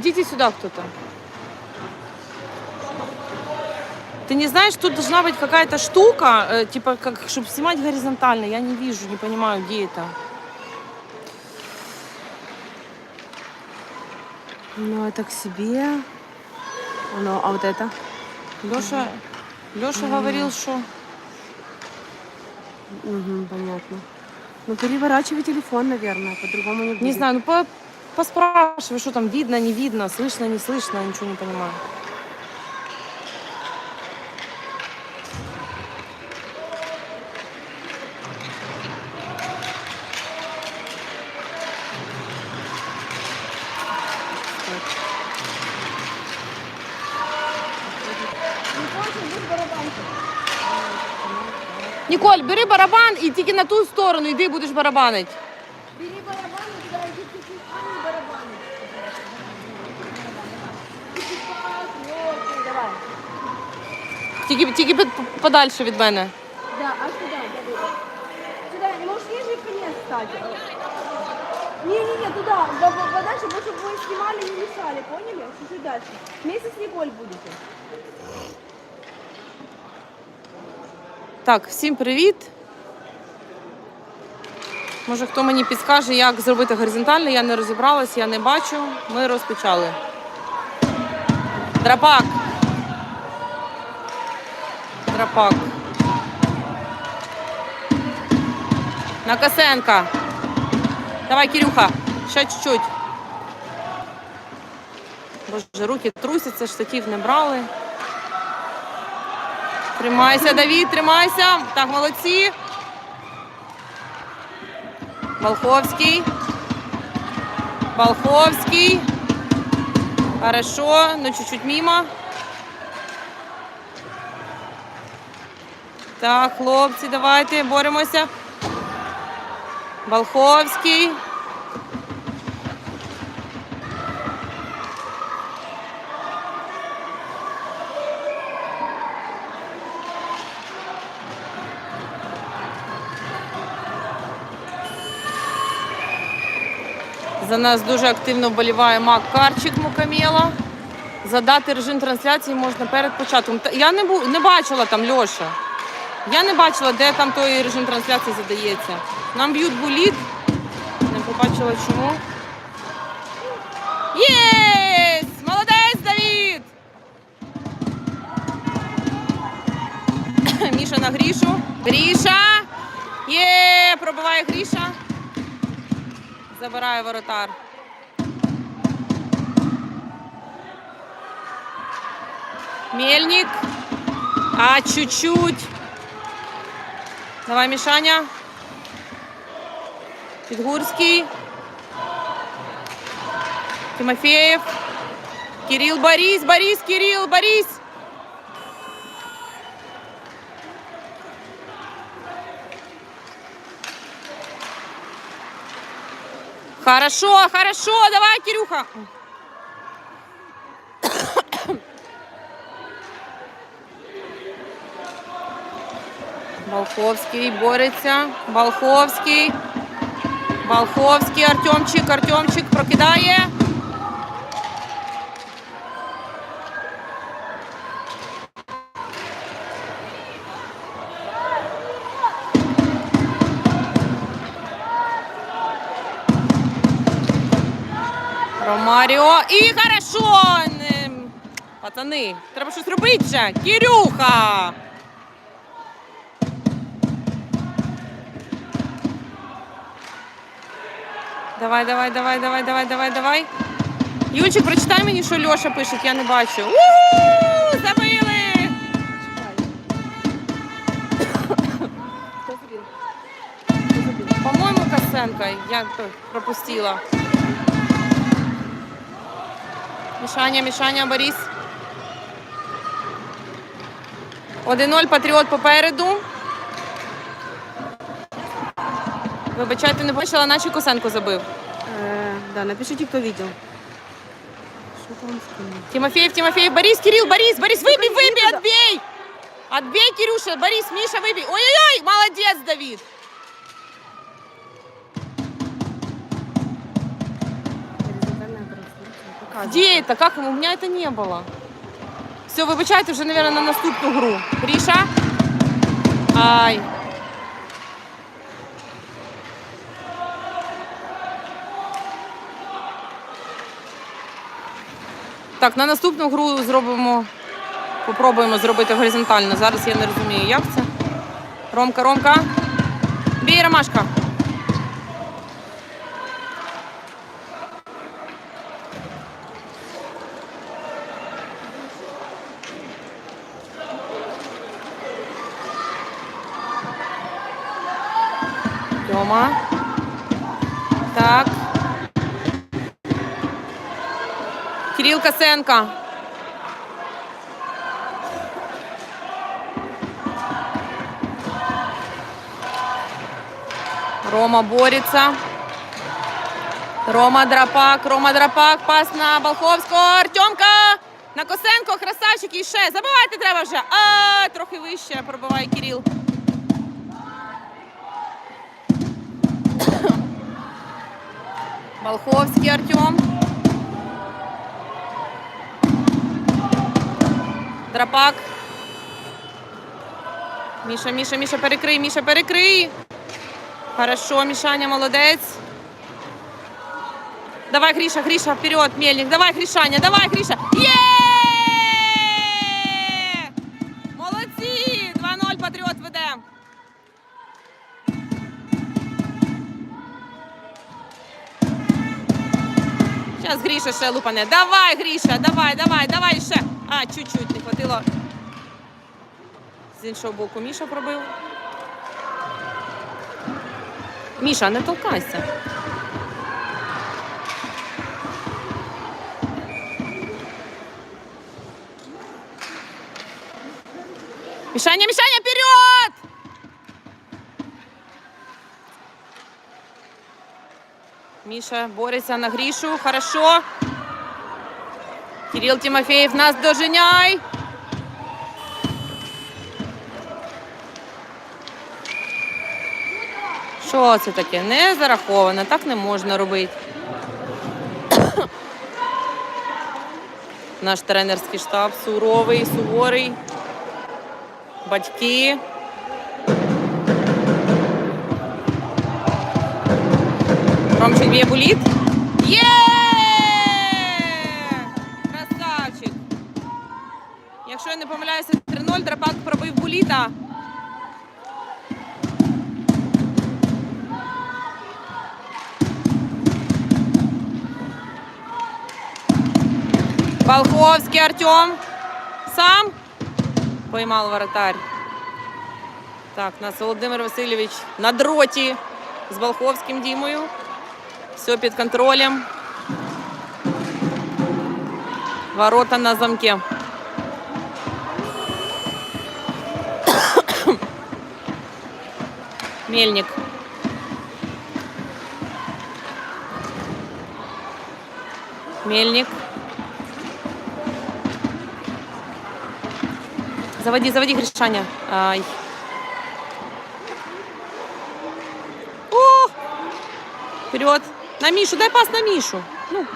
идите сюда кто-то. Ты не знаешь, тут должна быть какая-то штука, э, типа, как, чтобы снимать горизонтально. Я не вижу, не понимаю, где это. Ну, это к себе. Ну, а вот это? Леша, Леша говорил, что... Угу, понятно. Ну, переворачивай телефон, наверное, по-другому не будет. Не знаю, ну по, поспрашивай, что там видно, не видно, слышно, не слышно, ничего не понимаю. Ніколь, бери барабан і тільки на ту сторону йди, будеш барабанити. Тільки, тільки під- подальше від мене. Да, а сюда. Сюда, не можешь ниже конец стать. Не-не-не, туда, да, по- подальше, потому чтобы вы снимали не мешали, поняли? Чуть-чуть дальше. Вместе с Николь будете. Так, всім привіт. Може, хто мені підскаже, як зробити горизонтально, я не розібралась, я не бачу. Ми розпочали. Драпак. Драпак. Накасенка. Давай, Кирюха, ще чуть-чуть. Боже, руки трусяться, штатів не брали. Тримайся, Давід, тримайся. Так, молодці. Волховський. Волховський. Хорошо, ну чуть-чуть мимо. Так, хлопці, давайте боремося. Волховський. За нас дуже активно вболіває Мак Карчик Мукамєла. Задати режим трансляції можна перед початком. Я не, бу- не бачила там Льоша. Я не бачила, де там той режим трансляції задається. Нам б'ють буліт. Не побачила чому. Єс! Молодець, Давід! Міша на Грішу. Гріша! Є! Пробиває Гріша. Забирає воротар. Мельник. А, чуть-чуть. Давай, Мішаня. Підгурський. Тимофеєв. Кирил, Борис, Борис, Кирилл, Борис. Хорошо, хорошо, давай, Кирюха. Балховський бореться. Балховський. Балховський, Артемчик, Артемчик прокидає. Ромаріо. І хорошо! Пацани, треба щось робити. Кирюха! Давай, давай, давай, давай, давай, давай, давай. Юльчик, прочитай мені, що Льоша пише, я не бачу. У-у-у! Забили! По-моєму, Косенко. Я пропустила. Мішаня, Мішаня, Борис. 1-0 Патріот попереду. Вибачайте, не бачила, наче Косенко забив. Э, да, напишите, кто видел. Что там? Тимофеев, Тимофеев, Борис, Кирилл, Борис, Борис, выбей, выбей, отбей! Отбей, Кирюша, Борис, Миша, выбей. Ой-ой-ой, молодец, Давид. Где это? Как? У меня это не было. Все, вибачайте вже, наверное, на наступну гру. Гріша. Ай. Так, на наступну гру зробимо. Попробуємо зробити горизонтально. Зараз я не розумію, як це. Ромка, Ромка. Бій, Ромашка. Кирил Косенко. Рома борется. Рома Драпак, Рома Драпак, пас на Балховського. Артемка на Косенко, красавчик і ще. Забивайте треба вже. А, трохи вище пробиває Кирил. Волховский Артем. Драпак. Міша, Міша, Міша, перекрий, Міша, перекрий. Хорошо, Мішаня, молодець. Давай, Гріша, Гріша, вперед, Мельник. Давай, Грішаня, давай, Гріша. Є! Молодці! 2-0 Патріот веде. Зараз Гріша ще лупане. Давай, Гріша, давай, давай, давай ще. А, чуть-чуть не хватило. З іншого боку Міша пробив. Міша, не толкайся. Мішаня, Мішаня, вперед! Міша бореться на Грішу. Хорошо. Кирил Тимофеєв нас доженяй. Що це таке? Не зараховано, так не можна робити. Наш тренерський штаб суровий, суворий. Батьки. Ромчик б'є буліт. Є! Красавчик. Якщо я не помиляюся, 3-0, Драпак пробив буліта. Волховський Артем. Сам поймав воротарь. Так, у нас Володимир Васильович на дроті з Волховським Дімою. Все під контролем. Ворота на замке. Мельник. Мельник. Заводи, заводи, Гришаня. Ай. О! Вперед. На Мишу, дай пас на Мишу. Ну.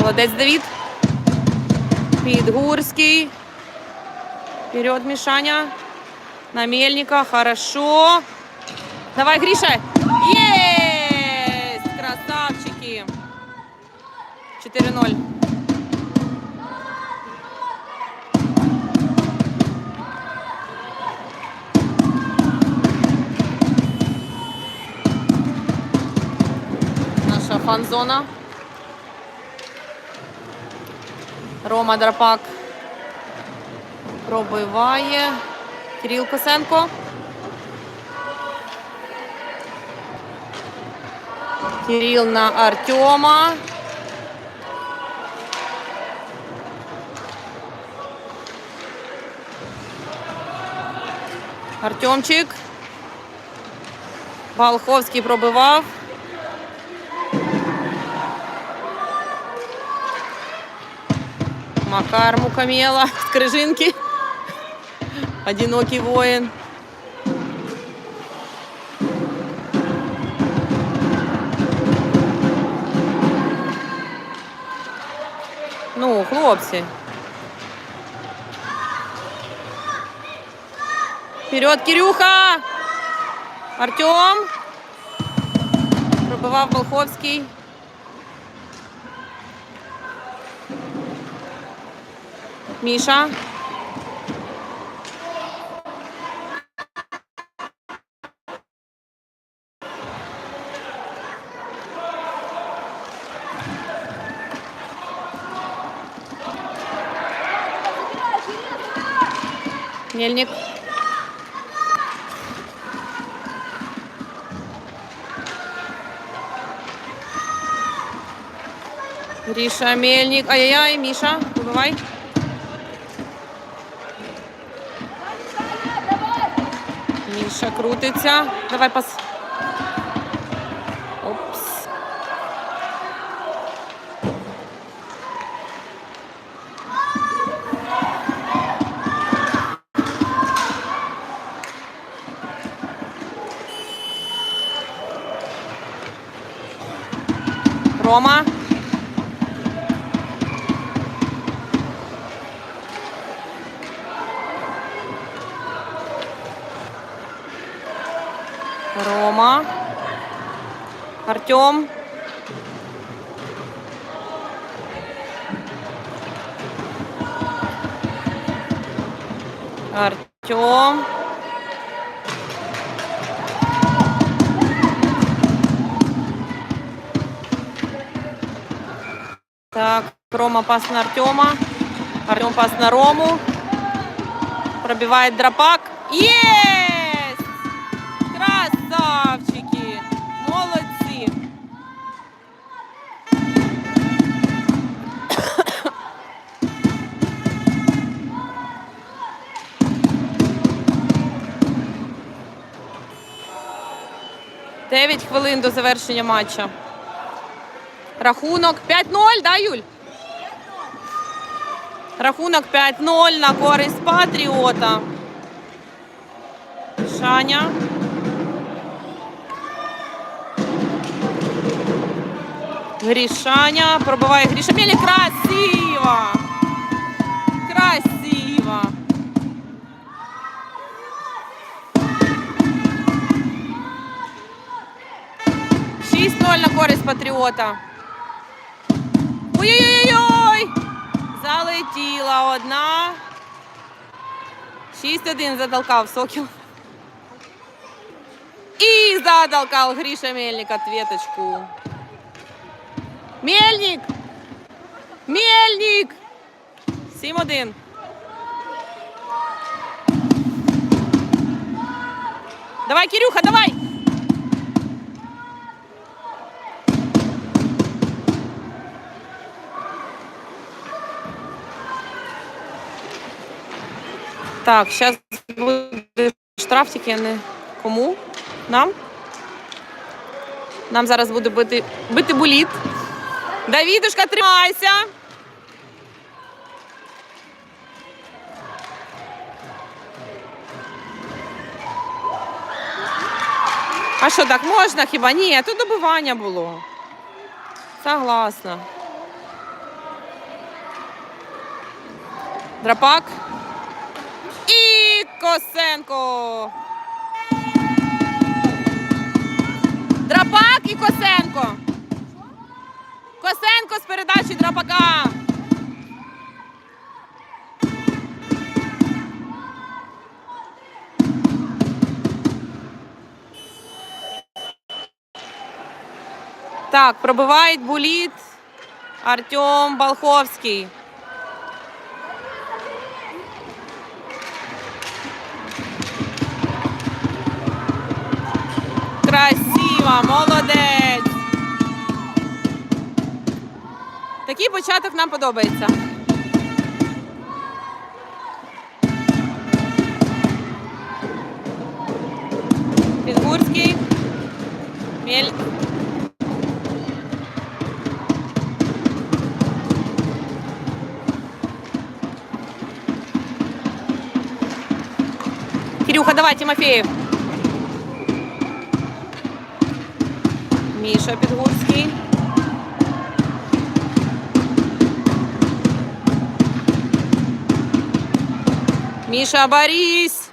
Молодець Давід. Підгурський. Вперед, Мишаня. На Мельника. Хорошо. Давай, Гриша. Фан-зона. Рома Драпак пробиває. Кирил Косенко. Кирилл на Артема. Артемчик. Волховський пробивав. Макар Мукамела з Крижинки. Одинокий воїн. Ну, хлопці. Вперед, Кирюха! Артем. Пробивав Волховський. Міша. Мельник. Гриша, Мельник. Ай-яй-яй, Миша, выбывай. Міша крутиться. Давай пас. Опс. Рома. Артем. Артем. Так, Рома пас на Артема. Артем пас на Рому. Пробивает дропак. Есть! 9 хвилин до завершення матча. Рахунок 5-0, да, Юль? Рахунок 5-0 на користь Патріота. Шаня. Грішаня. Пробиває Гріша. Мілі красиво. Красиво. 0 на користь Патріота. Ой-ой-ой! Залетіла одна. 6-1 затолкав Сокіл. И затолкал Гриша Мельник ответочку. Мельник! Мельник! 7-1. Давай, Кирюха, давай! Так, зараз буде штраф, тільки не кому? Нам? Нам зараз буде бити, бити буліт. Давідушка, тримайся. А що так можна хіба? Ні, тут добивання було. Согласна. Драпак. Косенко. Драпак і Косенко. Косенко з передачі Драпака. Так, пробиває буліт Артем Балховський. Красиво, молодець. Такий початок нам подобається. Підгурський. Мель, Кирюха, давай, Тимофеев. Міша Підгурський. Міша, борись!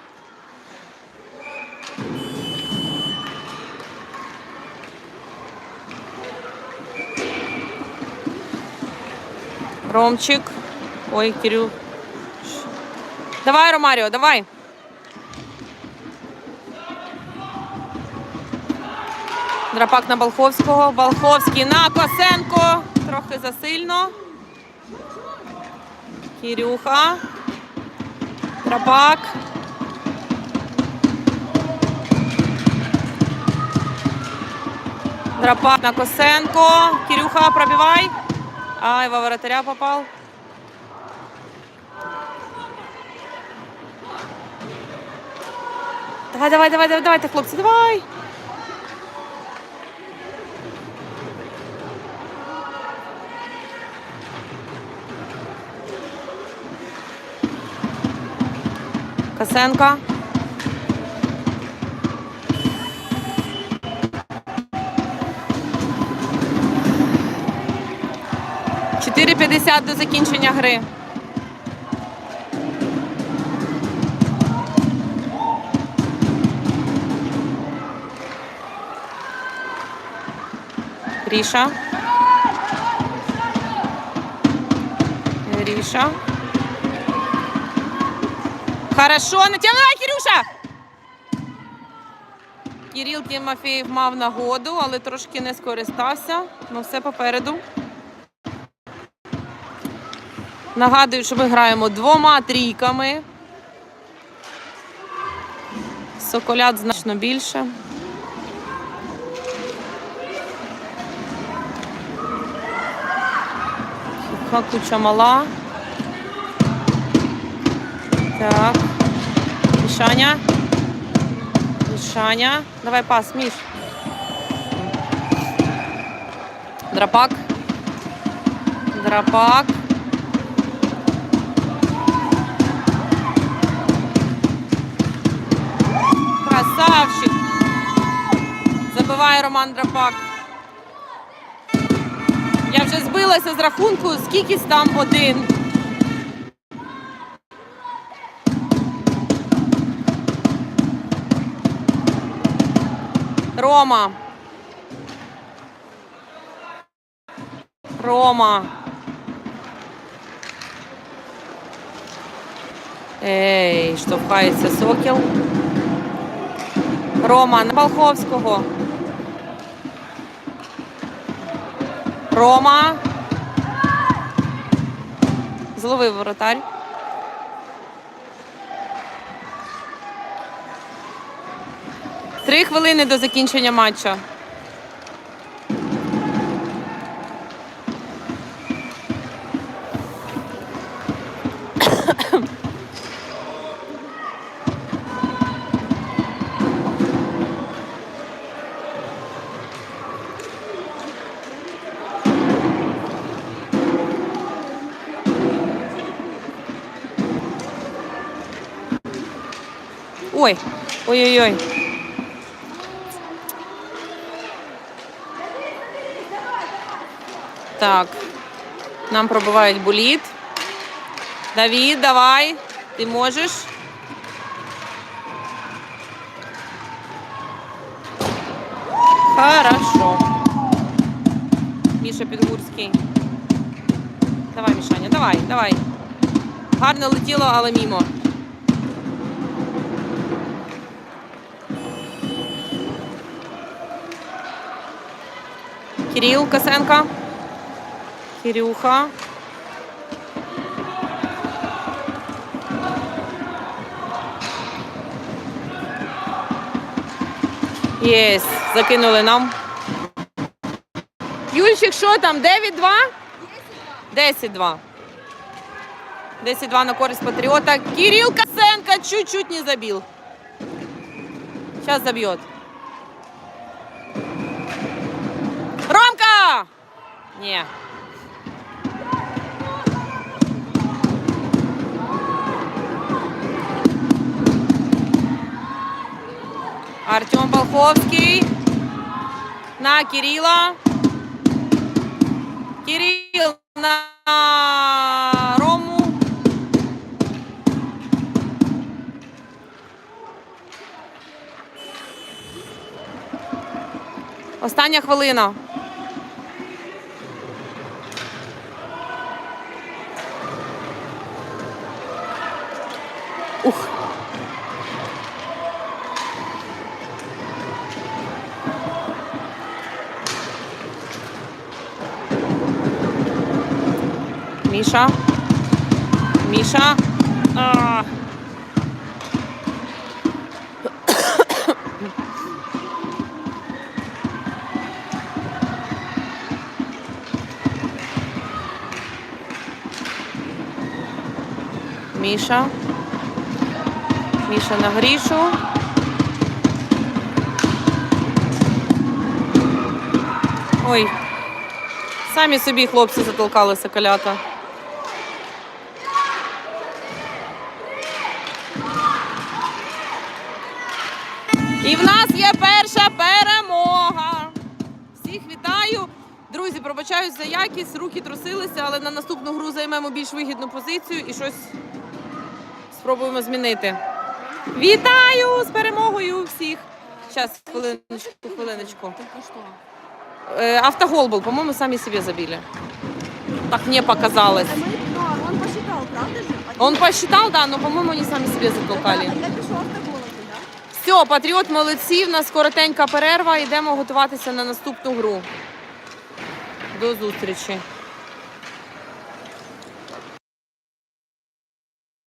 Ромчик. Ой, Кирю. Давай, Ромаріо, давай. Драпак на Балховського. Балховський на Косенко. Трохи засильно. Кирюха. Драпак. Драпак на Косенко. Кирюха, пробивай. Ай, во воротаря попал. Давай, давай, давай, давай, давайте, хлопці, давай. Косенко. Чотири п'ятдесят до закінчення гри. Ріша. Ріша. Хорошо, натягнула Кирюша! Кирил Тимофєєв мав нагоду, але трошки не скористався. Ну, все попереду. Нагадую, що ми граємо двома трійками. Соколят значно більше. Суха куча мала. Так. Мішаня. Мішаня. Давай пас, Міш. Драпак. Драпак. Красавчик. Забиває Роман Драпак. Я вже збилася з рахунку, скільки там один. Рома. Рома. Ей, штовхається сокіл. Рома на Балховського. Рома. Зловив воротар. Три хвилини до закінчення матчу. Ой, ой-ой-ой. Так. Нам пробивають буліт. Давід, давай. Ти можеш. Хорошо. Міша Підгурський. Давай, Мішаня, давай, давай. Гарно летіло, але мімо. Кирил Косенко. Кирюха. Єс, закинули нам. Юльчик, що там? 9-2? 10-2. 10-2 на користь Патриота. Кирилл Косенко чуть-чуть не забил. Сейчас забьет. Ромка! Не. Артем Болховский на Кирилла. Кирилл на Рому. Остання хвилина. Міша. Міша. А. Міша. Міша на Грішу. Ой. Самі собі хлопці затолкали соколята. І в нас є перша перемога. Всіх вітаю. Друзі, пробачаюсь за якість, руки трусилися, але на наступну гру займемо більш вигідну позицію і щось спробуємо змінити. Вітаю з перемогою всіх! Зараз, хвилиночку, хвилиночку. Только что. Э, автогол был, по-моему, сами себе забили. Так мне показалось. А мы, ну, а он посчитал, правда же? Он посчитал, да, но, по-моему, они сами себе затолкали. Я пишу автоголосы, да? Все, патріот молодці, в нас коротенька перерва, йдемо готуватися на наступну гру. До зустрічі.